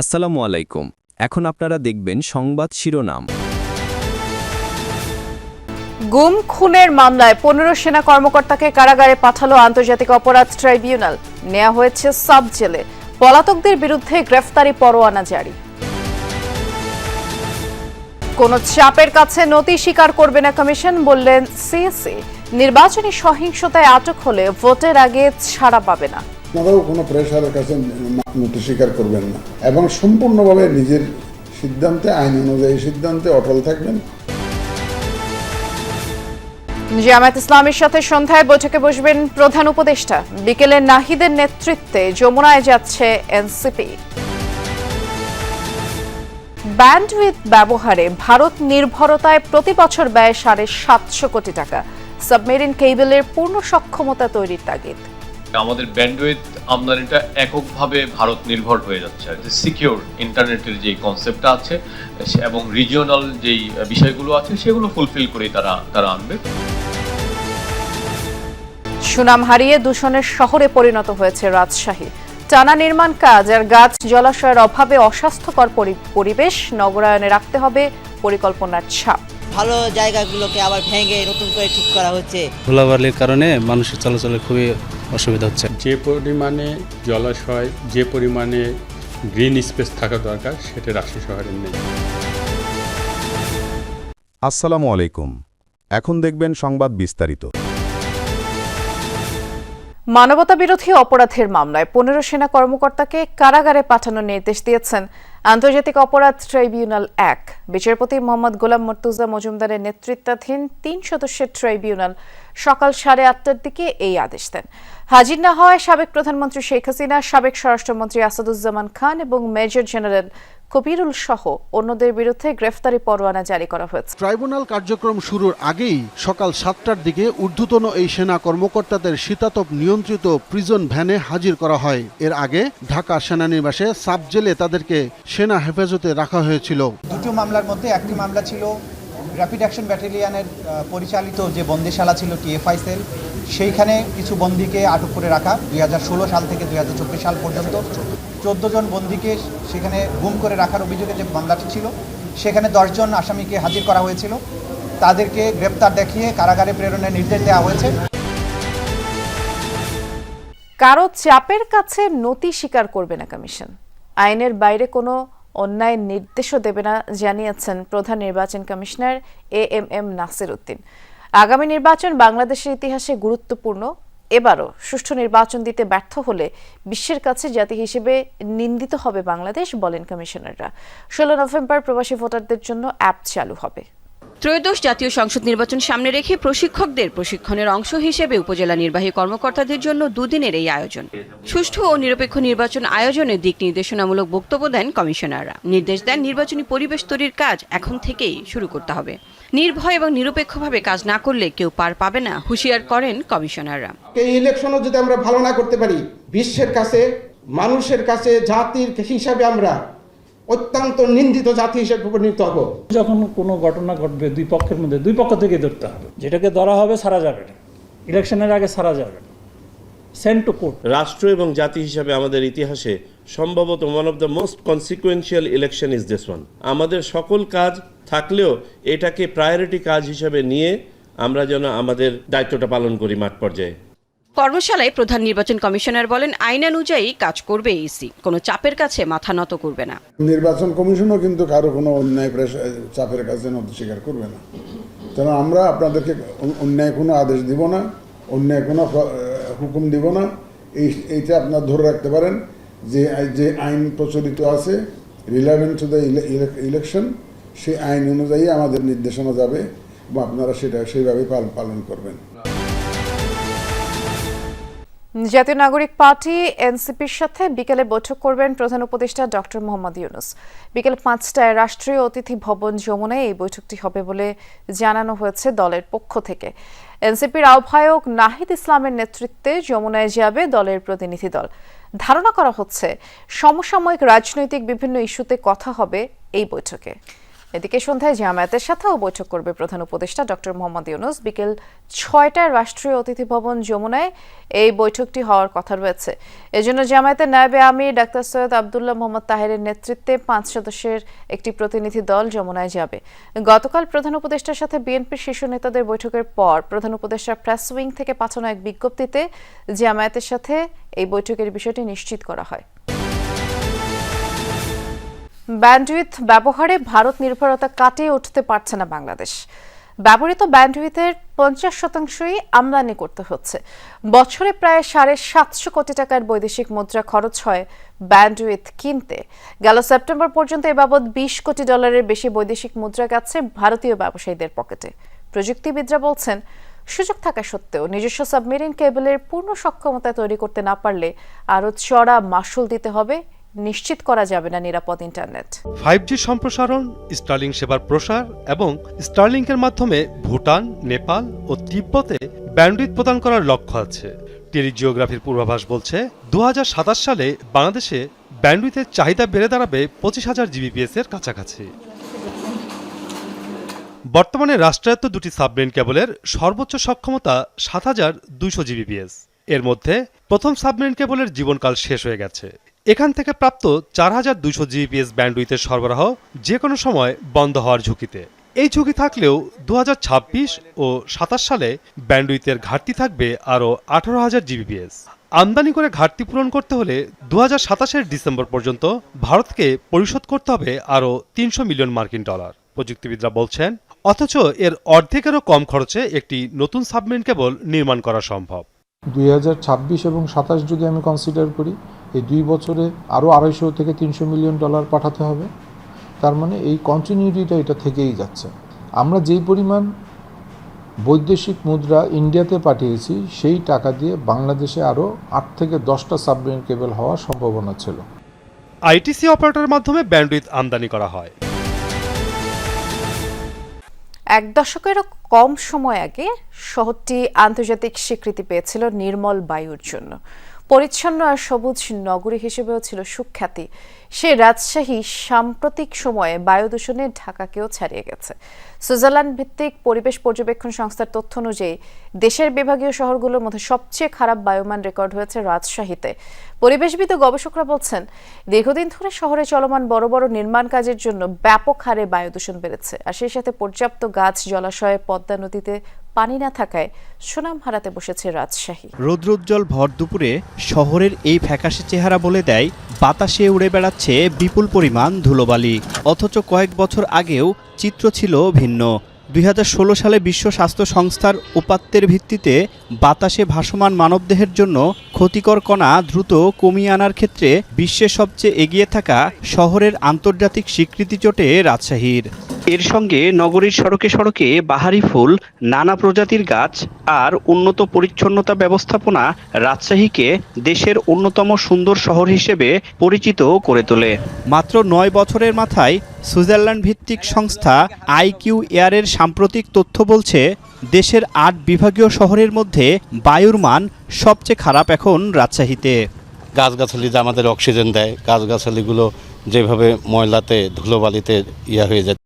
আসসালামু আলাইকুম। এখন আপনারা দেখবেন সংবাদ শিরোনাম। গুম খুনের মামলায় পনেরো সেনা কর্মকর্তাকে কারাগারে পাঠালো আন্তর্জাতিক অপরাধ ট্রাইব্যুনাল। নেওয়া হয়েছে সাব জেলে। পলাতকদের বিরুদ্ধে গ্রেফতারি পরোয়ানা জারি। কোন চাপের কাছে নতি স্বীকার করবে না কমিশন বললেন সিএসি নির্বাচনী সহিংসতায় আটক হলে ভোটের আগে ছাড়া পাবে না। আপনারাও কোনো প্রেশারের কাছে নতি স্বীকার করবেন না। এবং সম্পূর্ণভাবে নিজের সিদ্ধান্তে, আইন অনুযায়ী সিদ্ধান্তে অটল থাকবেন। জামায়াত ইসলামের সাথে সন্ধ্যায় বৈঠকে বসবেন প্রধান উপদেষ্টা। বিকেলে নাহিদের নেতৃত্বে যমুনায় যাচ্ছে এনসিপি। ব্যান্ডউইথ ব্যবহারে ভারত নির্ভরতায় প্রতি বছর ব্যয় সাড়ে সাতশো কোটি টাকা। সাবমেরিন কেবলের পূর্ণ সক্ষমতা তৈরির তাগিদ। আমাদের ব্যান্ডউইথ আমদানিটা এককভাবে ভারত নির্ভর হয়ে যাচ্ছে। যে সিকিউর ইন্টারনেটের যে কনসেপ্টটা আছে, এবং রিজিওনাল যেই বিষয়গুলো আছে, সেগুলো ফুলফিল করেই তারা তারা আনবে। সুনাম হারিয়ে দূষণের শহরে পরিণত হয়েছে রাজশাহী। টানা নির্মাণ কাজ আর গাছ জলাশয়ের অভাবে অস্বাস্থ্যকর পরি- পরিবেশ নগরায়নে রাখতে হবে পরিকল্পনার ছাপ। ভালো জায়গাগুলোকে আবার ভেঙে নতুন করে ঠিক করা হচ্ছে। ধুলাবালির কারণে মানুষের চলাচলে খুবই অসুবিধা হচ্ছে। যে পরিমাণে জলাশয় যে পরিমাণে গ্রিন স্পেস থাকা দরকার সেটা রাজশাহী শহরে নেই। আসসালামু আলাইকুম। এখন দেখবেন সংবাদ বিস্তারিত। মানবতা বিরোধী অপরাধের মামলায় পনেরো সেনা কর্মকর্তাকে কারাগারে পাঠানোর নির্দেশ দিয়েছেন আন্তর্জাতিক অপরাধ ট্রাইব্যুনাল এক। বিচারপতি মোহাম্মদ গোলাম মর্তুজা মজুমদারের নেতৃত্বাধীন তিন সদস্যের ট্রাইব্যুনাল সকাল সাড়ে আটটার দিকে এই আদেশ দেন। হাজির না হওয়ায় সাবেক প্রধানমন্ত্রী শেখ হাসিনা, সাবেক স্বরাষ্ট্রমন্ত্রী আসাদুজ্জামান খান এবং মেজর জেনারেল কবিরুল সহ অন্যদের বিরুদ্ধে গ্রেফতারি পরোয়ানা জারি করা হয়েছে। ট্রাইব্যুনাল কার্যক্রম শুরুর আগেই সকাল সাতটার দিকে ঊর্ধ্বতন এই সেনা কর্মকর্তাদের শীতাতপ নিয়ন্ত্রিত প্রিজন ভ্যানে হাজির করা হয়। এর আগে ঢাকা সেনানিবাসে সাব জেলে তাদেরকে সেনা হেফাজতে রাখা হয়েছিল। দুটো মামলার মধ্যে একটি মামলা ছিল র্যাপিড অ্যাকশন ব্যাটালিয়ানের পরিচালিত যে বন্দিশালা ছিল টিএফআই সেল সেইখানে কিছু বন্দিকে আটক করে রাখা দুই হাজার ষোলো সাল থেকে দুই হাজার চব্বিশ সাল পর্যন্ত। চোদ্দ জন বন্দিকে সেখানে গুম করে রাখার অভিযোগে যে মামলাটি ছিল সেখানে দশজন আসামিকে হাজির করা হয়েছিল। তাদেরকে গ্রেপ্তার দেখিয়ে কারাগারে প্রেরণের নির্দেশ দেওয়া হয়েছে। কারও চাপের কাছে নতি স্বীকার করবে না কমিশন। আইনের বাইরে কোনো অন্যায় নির্দেশও দেবে না, জানিয়েছেন প্রধান নির্বাচন commissioner A M M Nasir Uddin. আগামী নির্বাচন বাংলাদেশের ইতিহাসে গুরুত্বপূর্ণ। এবারও সুষ্ঠু নির্বাচন দিতে ব্যর্থ হলে বিশ্বের কাছে জাতি হিসেবে নিন্দিত হবে বাংলাদেশ, বলেন কমিশনাররা। ষোলো নভেম্বর প্রবাসী ভোটারদের জন্য অ্যাপ চালু হবে। ত্রয়োদশ জাতীয় সংসদ নির্বাচন সামনে রেখে প্রশিক্ষকদের প্রশিক্ষণের অংশ হিসেবে উপজেলা নির্বাহী কর্মকর্তাদের জন্য দুদিনের এই আয়োজন। সুষ্ঠু ও নিরপেক্ষ নির্বাচন আয়োজনে দিক নির্দেশনামূলক বক্তব্য দেন কমিশনাররা। নির্দেশ দেন নির্বাচনী পরিবেশ তৈরির কাজ এখন থেকেই শুরু করতে হবে। নির্ভয় এবং নিরপেক্ষভাবে কাজ না করলে কেউ পার পাবে না, হুঁশিয়ার করেন কমিশনাররা। এই ইলেকশনও যদি আমরা ভালো না করতে পারি, বিশ্বের কাছে, মানুষের কাছে, জাতির হিসাবে আমরা অত্যন্ত নিন্দিত জাতি হিসেবে পরিণত হব। যখন কোনো ঘটনা ঘটবে দুই পক্ষের মধ্যে দুই পক্ষ থেকে ধরতে হবে। যেটাকে ধরা হবে সারা যাবে না। ইলেকশনের আগে সারা যাবে না। সেন্ড টু কোর্ট রাষ্ট্র এবং জাতি হিসাবে আমাদের ইতিহাসে সম্ভবত one of the most consequential election is this one আমাদের সকল কাজ থাকলেও এটাকে প্রায়োরিটি কাজ হিসাবে নিয়ে আমরা যেন আমাদের দায়িত্বটা পালন করি মাঠ পর্যায়ে। কর্মশালায় প্রধান নির্বাচন কমিশনার বলেন আইনানুযায়ী কাজ করবে ইসি কোনো চাপের কাছে মাথা নত করবে না। নির্বাচন কমিশনও কিন্তু কারও কোনো অন্যায় চাপের কাছে নতি স্বীকার করবে না। কারণ আমরা আপনাদেরকে অন্যায় কোনো আদেশ দিব না, অন্যায় কোনো হুকুম দিব না। এই, এইটা আপনার ধরে রাখতে পারেন যে যে আইন প্রচলিত আছে রিলেভেন্ট টু দ্য ইলেকশন সেই আইন অনুযায়ী আমাদের নির্দেশনা যাবে এবং আপনারা সেটা সেইভাবে পাল- পালন করবেন। জাতীয় নাগরিক পার্টি এনসিপির সাথে বিকেলে বৈঠক করবেন প্রধান উপদেষ্টা ডক্টর মোহাম্মদ ইউনুস। বিকেল পাঁচটায় রাষ্ট্রীয় অতিথি ভবন যমুনায় এই বৈঠকটি হবে বলে জানানো হয়েছে দলের পক্ষ থেকে। এনসিপির আহ্বায়ক নাহিদ ইসলামের নেতৃত্বে যমুনায় যাবে দলের প্রতিনিধি দল। ধারণা করা হচ্ছে সমসাময়িক রাজনৈতিক বিভিন্ন ইস্যুতে কথা হবে এই বৈঠকে। এদিকে সন্ধ্যায় জামায়াতের সাথেও বৈঠক করবে প্রধান উপদেষ্টা ডক্টর মোহাম্মদ ইউনুস। বিকেল ছয়টায় রাষ্ট্রীয় অতিথি ভবন যমুনায় এই বৈঠকটি হওয়ার কথা রয়েছে। এজন্য জামায়াতের নায়েবে আমির ডাক্তার সৈয়দ আবদুল্লাহ মোহাম্মদ তাহেরের নেতৃত্বে পাঁচ সদস্যের একটি প্রতিনিধি দল যমুনায় যাবে। গতকাল প্রধান উপদেষ্টার সাথে বিএনপির শীর্ষ নেতাদের বৈঠকের পর প্রধান উপদেষ্টার প্রেস উইং থেকে পাঠানো এক বিজ্ঞপ্তিতে জামায়াতের সাথে এই বৈঠকের বিষয়টি নিশ্চিত করা হয়। ব্যান্ডউইথ ব্যবহারে ভারত নির্ভরতা কাটিয়ে উঠতে পারছে না বাংলাদেশ। ব্যবহৃত ব্যান্ডউইথের পঞ্চাশ শতাংশই আমদানি করতে হচ্ছে। বছরে প্রায় সাড়ে সাতশো কোটি টাকার বৈদেশিক মুদ্রা খরচ হয় ব্যান্ডউইথ কিনতে। গেল সেপ্টেম্বর পর্যন্ত এ বাবদ বিশ কোটি ডলারের বেশি বৈদেশিক মুদ্রা গেছে ভারতীয় ব্যবসায়ীদের পকেটে। প্রযুক্তিবিদরা বলছেন, সুযোগ থাকা সত্ত্বেও নিজস্ব সাবমেরিন কেবলের পূর্ণ সক্ষমতা তৈরি করতে না পারলে আরও চড়া মাসুল দিতে হবে। নিশ্চিত করা যাবে না নিরাপদ ইন্টারনেট। ফাইভ জি সম্প্রসারণ স্টার্লিং সেবার প্রসার এবং স্টার্লিংকের মাধ্যমে ভুটান, নেপাল ও তিব্বতে ব্যান্ডউইথ প্রদান করার লক্ষ্য আছে। টেলিজিওগ্রাফির পূর্বাভাস বলছে দু হাজার সাতাশ সালে বাংলাদেশে ব্যান্ডউইথের চাহিদা বেড়ে দাঁড়াবে পঁচিশ হাজার জিবিপিএস এর কাছাকাছি। বর্তমানে রাষ্ট্রায়ত্ত দুটি সাবমেরিন কেবলের সর্বোচ্চ সক্ষমতা সাত হাজার দুইশো জিবিপিএস এর মধ্যে প্রথম সাবমেরিন কেবলের জীবনকাল শেষ হয়ে গেছে। এখান থেকে প্রাপ্ত চার হাজার দুইশো জিবিপিএস ব্যান্ডউইথের সরবরাহ যে কোনো সময় বন্ধ হওয়ার ঝুঁকিতে। এই ঝুঁকি থাকলেও দু হাজার ছাব্বিশ ও সাতাশ সালে ব্যান্ডউইথের ঘাটতি থাকবে আরও আঠারো হাজার জিবিপিএস আমদানি করে ঘাটতি পূরণ করতে হলে দু হাজার সাতাশের ডিসেম্বর পর্যন্ত ভারতকে পরিশোধ করতে হবে আরও তিনশো মিলিয়ন মার্কিন ডলার। প্রযুক্তিবিদরা বলছেন, অথচ এর অর্ধেকেরও কম খরচে একটি নতুন সাবমেরিন কেবল নির্মাণ করা সম্ভব। দুই হাজার ছাব্বিশ এবং সাতাশ যদি আমি কনসিডার করি এই দুই বছরে আরও আড়াইশো থেকে তিনশো মিলিয়ন ডলার পাঠাতে হবে। তার মানে এই কন্টিনিউটিটা এটা থেকেই যাচ্ছে। আমরা যেই পরিমাণ বৈদেশিক মুদ্রা ইন্ডিয়াতে পাঠিয়েছি সেই টাকা দিয়ে বাংলাদেশে আরও আট থেকে দশটা সাবমেরিন কেবল হওয়ার সম্ভাবনা ছিল। আইটিসি অপারেটরের মাধ্যমে ব্যান্ডউইথ আমদানি করা হয়। এক দশকেরও কম সময় আগে শহরটি আন্তর্জাতিক স্বীকৃতি পেয়েছিল নির্মল বায়ুর জন্য। পরিচ্ছন্ন আর সবুজ নগরী হিসেবেও ছিল সুখ্যাতি। সে রাজশাহী সাম্প্রতিক সময়ে বায়ু দূষণে ঢাকাকেও ছাড়িয়ে গেছে। সুইজারল্যান্ড ভিত্তিক পরিবেশ পর্যবেক্ষণ সংস্থার তথ্য অনুযায়ী, দেশের বিভাগীয় শহরগুলোর মধ্যে সবচেয়ে খারাপ বায়ুমান রেকর্ড হয়েছে রাজশাহীতে। পরিবেশবিদ গবেষকরা বলছেন, দীর্ঘদিন ধরে শহরে চলমান বড় বড় নির্মাণ কাজের জন্য ব্যাপক হারে বায়ু দূষণ বেড়েছে। আর সেই সাথে পর্যাপ্ত গাছ জলাশয়ে পদ্মা নদীতে পানি না থাকায় সুনাম হারাতে বসেছে রাজশাহী। রৌদ্রোজ্জ্বল ভর দুপুরে শহরের এই ফ্যাকাশে চেহারা বলে দেয়, বাতাসে উড়ে বেড়াচ্ছে বিপুল পরিমাণ ধুলোবালি। অথচ কয়েক বছর আগেও চিত্র ছিল ভিন্ন। দুই হাজার ষোলো সালে বিশ্ব স্বাস্থ্য সংস্থার উপাত্তের ভিত্তিতে বাতাসে ভাসমান মানবদেহের জন্য ক্ষতিকর কণা দ্রুত কমিয়ে আনার ক্ষেত্রে বিশ্বের সবচেয়ে এগিয়ে থাকা শহরের আন্তর্জাতিক স্বীকৃতি চটে রাজশাহীর। এর সঙ্গে নগরীর সড়কে সড়কে বাহারি ফুল নানা প্রজাতির গাছ আর উন্নত পরিচ্ছন্নতা ব্যবস্থাপনা রাজশাহীকে দেশের অন্যতম সুন্দর শহর হিসেবে পরিচিত করে তোলে। মাত্র নয় বছরের মাথায় সুইজারল্যান্ড ভিত্তিক সংস্থা আইকিউ এয়ারের সাম্প্রতিক তথ্য বলছে দেশের আট বিভাগীয় শহরের মধ্যে বায়ুর মান সবচেয়ে খারাপ এখন রাজশাহীতে। গাছগাছালি যে আমাদের অক্সিজেন দেয় গাছগাছালিগুলো যেভাবে ময়লাতে ধুলোবালিতে ইয়া হয়ে যায়।